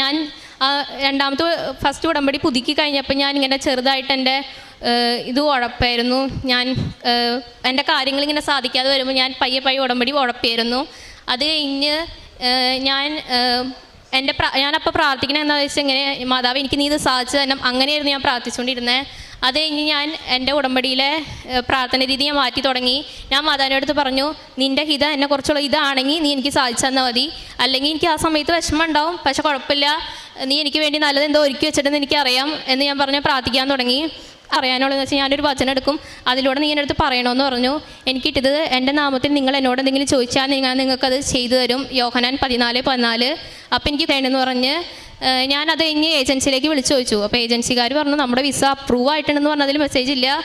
ഞാൻ രണ്ടാമത്തെ ഫസ്റ്റ് ഉടമ്പടി പുതുക്കി കഴിഞ്ഞപ്പോൾ ഞാൻ ഇങ്ങനെ ചെറുതായിട്ട് എന്റെ ഇത് ഉഴപ്പായിരുന്നു. ഞാൻ എന്റെ കാര്യങ്ങൾ ഇങ്ങനെ സാധിക്കാതെ വരുമ്പോൾ ഞാൻ പയ്യെ പയ്യെ ഉടമ്പടി ഉഴപ്പായിരുന്നു അത് കഴിഞ്ഞ് ഞാൻ എന്റെ ഞാനപ്പോൾ പ്രാർത്ഥിക്കണത് എന്താണെന്ന് വെച്ചാൽ ഇങ്ങനെ മാതാവ് എനിക്ക് നീ ഇത് സാധിച്ചു തന്നെ അങ്ങനെയായിരുന്നു ഞാൻ പ്രാർത്ഥിച്ചുകൊണ്ടിരുന്നത് അത് കഴിഞ്ഞ് ഞാൻ എന്റെ ഉടമ്പടിയിലെ പ്രാർത്ഥന രീതി ഞാൻ മാറ്റി തുടങ്ങി. ഞാൻ മാതാവിന്റെ അടുത്ത് പറഞ്ഞു നിന്റെ ഹിത എന്നെ കുറച്ചുള്ള ഇതാണെങ്കിൽ നീ എനിക്ക് സാധിച്ചു തന്നാൽ മതി. അല്ലെങ്കിൽ എനിക്ക് ആ സമയത്ത് വിഷമം ഉണ്ടാവും പക്ഷെ കുഴപ്പമില്ല. നീ എനിക്ക് വേണ്ടി നല്ലത് എന്തോ ഒരുക്കി വെച്ചിട്ടെന്ന് എനിക്കറിയാം എന്ന് ഞാൻ പറഞ്ഞ് പ്രാർത്ഥിക്കാൻ തുടങ്ങി. അറിയാനുള്ളതെന്ന് വെച്ചാൽ ഞാനൊരു വചനം എടുക്കും. അതിലൂടെ നീ എന്റെ അടുത്ത് പറയണമെന്ന് പറഞ്ഞു. എനിക്ക് കിട്ടിയത് എന്റെ നാമത്തിൽ നിങ്ങൾ എന്നോട് എന്തെങ്കിലും ചോദിച്ചാൽ നിങ്ങൾ നിങ്ങൾക്കത് ചെയ്തു തരും. യോഹനാൻ പതിനാല് പതിനാല്. അപ്പം എനിക്ക് വേണമെന്ന് പറഞ്ഞ് ഞാനത് കഴിഞ്ഞ് ഏജൻസിയിലേക്ക് വിളിച്ചു ചോദിച്ചു. അപ്പോൾ ഏജൻസിക്കാർ പറഞ്ഞു നമ്മുടെ വിസ അപ്രൂവ് ആയിട്ടുണ്ടെന്ന് പറഞ്ഞതിൽ മെസ്സേജ് ഇല്ല.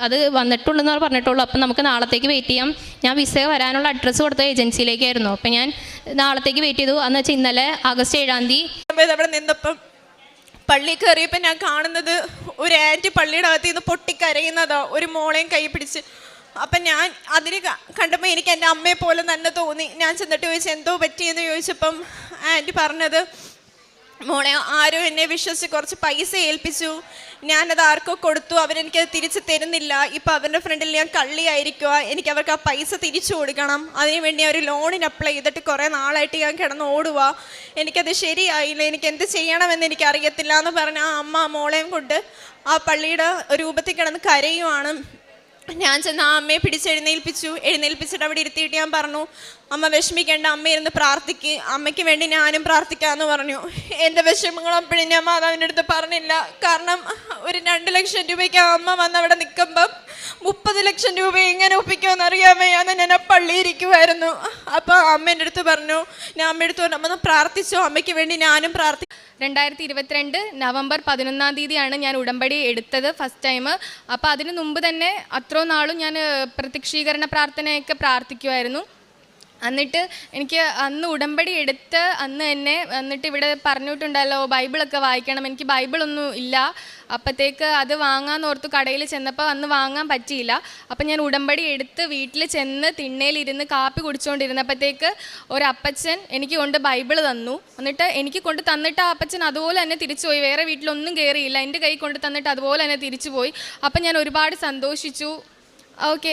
അത് വന്നിട്ടുള്ളൂ പറഞ്ഞിട്ടുള്ളൂ. അപ്പം നമുക്ക് നാളത്തേക്ക് വെയിറ്റ് ചെയ്യാം. ഞാൻ വിസ വരാനുള്ള അഡ്രസ്സ് കൊടുത്ത ഏജൻസിയിലേക്കായിരുന്നു. അപ്പം ഞാൻ നാളത്തേക്ക് വെയിറ്റ് ചെയ്തു. എന്ന് വെച്ചാൽ ഇന്നലെ ആഗസ്റ്റ് ഏഴാം തീയതി. അവിടെ നിന്നപ്പം പള്ളി കയറിയപ്പോൾ ഞാൻ കാണുന്നത് ഒരു ആന്റി പള്ളിയുടെ അകത്ത് നിന്ന് പൊട്ടിക്കരയുന്നതോ. ഒരു മോളെയും കൈ പിടിച്ച്. അപ്പം ഞാൻ അതിന് കണ്ടപ്പോൾ എനിക്ക് എന്റെ അമ്മയെ പോലെ തന്നെ തോന്നി. ഞാൻ ചെന്നിട്ട് ചോദിച്ചു എന്തോ പറ്റിയെന്ന്? ചോദിച്ചപ്പം ആന്റി പറഞ്ഞത് മോളെ ആരും എന്നെ വിശ്വസിച്ച് കുറച്ച് പൈസ ഏൽപ്പിച്ചു. ഞാനത് ആർക്കോ കൊടുത്തു. അവരെനിക്കത് തിരിച്ച് തരുന്നില്ല. ഇപ്പം അവരുടെ ഫ്രണ്ടിൽ ഞാൻ കള്ളിയായിരിക്കുക എനിക്ക് അവർക്ക് ആ പൈസ തിരിച്ചു കൊടുക്കണം. അതിനുവേണ്ടി അവർ ലോണിന് അപ്ലൈ ചെയ്തിട്ട് കുറേ നാളായിട്ട് ഞാൻ കിടന്ന് ഓടുക എനിക്കത് ശരിയായില്ല. എനിക്ക് എന്ത് ചെയ്യണമെന്ന് എനിക്ക് അറിയത്തില്ല എന്ന് പറഞ്ഞ ആ അമ്മ മോളെയും കൊണ്ട് ആ പള്ളിയുടെ രൂപത്തിൽ കിടന്ന് കരയുവാണ്. ഞാൻ ചെന്ന് ആ അമ്മയെ പിടിച്ചെഴുന്നേൽപ്പിച്ചു എഴുന്നേൽപ്പിച്ചിട്ട് അവിടെ ഇരുത്തിയിട്ട് ഞാൻ പറഞ്ഞു അമ്മ വിഷമിക്കേണ്ട അമ്മ ഇരുന്ന് പ്രാർത്ഥിക്ക് അമ്മയ്ക്ക് വേണ്ടി ഞാനും പ്രാർത്ഥിക്കാമെന്ന് പറഞ്ഞു. എന്റെ വിഷമങ്ങൾ അപ്പോഴും ഞാൻ മാതാവിന്റെ അടുത്ത് പറഞ്ഞില്ല. കാരണം ഒരു രണ്ട് ലക്ഷം രൂപയ്ക്ക് അമ്മ വന്ന് അവിടെ നിൽക്കുമ്പം മുപ്പത് ലക്ഷം രൂപ എങ്ങനെ ഒപ്പിക്കുമെന്ന് അറിയാമേ അന്ന് ഞാൻ ആ പള്ളി ഇരിക്കുമായിരുന്നു അപ്പോൾ അമ്മേന്റെ അടുത്ത് പറഞ്ഞു ഞാൻ അമ്മയുടെ അടുത്ത് പറഞ്ഞു അമ്മ പ്രാർത്ഥിച്ചു അമ്മയ്ക്ക് വേണ്ടി ഞാനും പ്രാർത്ഥി രണ്ടായിരത്തി ഇരുപത്തിരണ്ട് നവംബർ പതിനൊന്നാം തീയതിയാണ് ഞാൻ ഉടമ്പടി എടുത്തത് ഫസ്റ്റ് ടൈം. അപ്പോൾ അതിനു മുമ്പ് തന്നെ അത്രയും നാളും ഞാൻ പ്രത്യക്ഷീകരണ പ്രാർത്ഥനയൊക്കെ പ്രാർത്ഥിക്കുമായിരുന്നു എന്നിട്ട് എനിക്ക് അന്ന് ഉടമ്പടി എടുത്ത് അന്ന് തന്നെ എന്നിട്ട് ഇവിടെ പറഞ്ഞിട്ടുണ്ടല്ലോ ബൈബിളൊക്കെ വായിക്കണം. എനിക്ക് ബൈബിളൊന്നും ഇല്ല. അപ്പോഴത്തേക്ക് അത് വാങ്ങാൻ ഓർത്തു കടയിൽ ചെന്നപ്പോൾ അന്ന് വാങ്ങാൻ പറ്റിയില്ല. അപ്പം ഞാൻ ഉടമ്പടി എടുത്ത് വീട്ടിൽ ചെന്ന് തിണ്ണയിലിരുന്ന് കാപ്പി കുടിച്ചുകൊണ്ടിരുന്നപ്പോഴത്തേക്ക് ഒരപ്പച്ചൻ എനിക്ക് കൊണ്ട് ബൈബിൾ തന്നു. എന്നിട്ട് എനിക്ക് കൊണ്ട് തന്നിട്ട് ആ അപ്പച്ചൻ അതുപോലെ തന്നെ തിരിച്ചുപോയി. വേറെ വീട്ടിലൊന്നും കയറിയില്ല. എന്റെ കൈ കൊണ്ട് തന്നിട്ട് അതുപോലെ തന്നെ തിരിച്ചു പോയി അപ്പം ഞാൻ ഒരുപാട് സന്തോഷിച്ചു. ഓക്കെ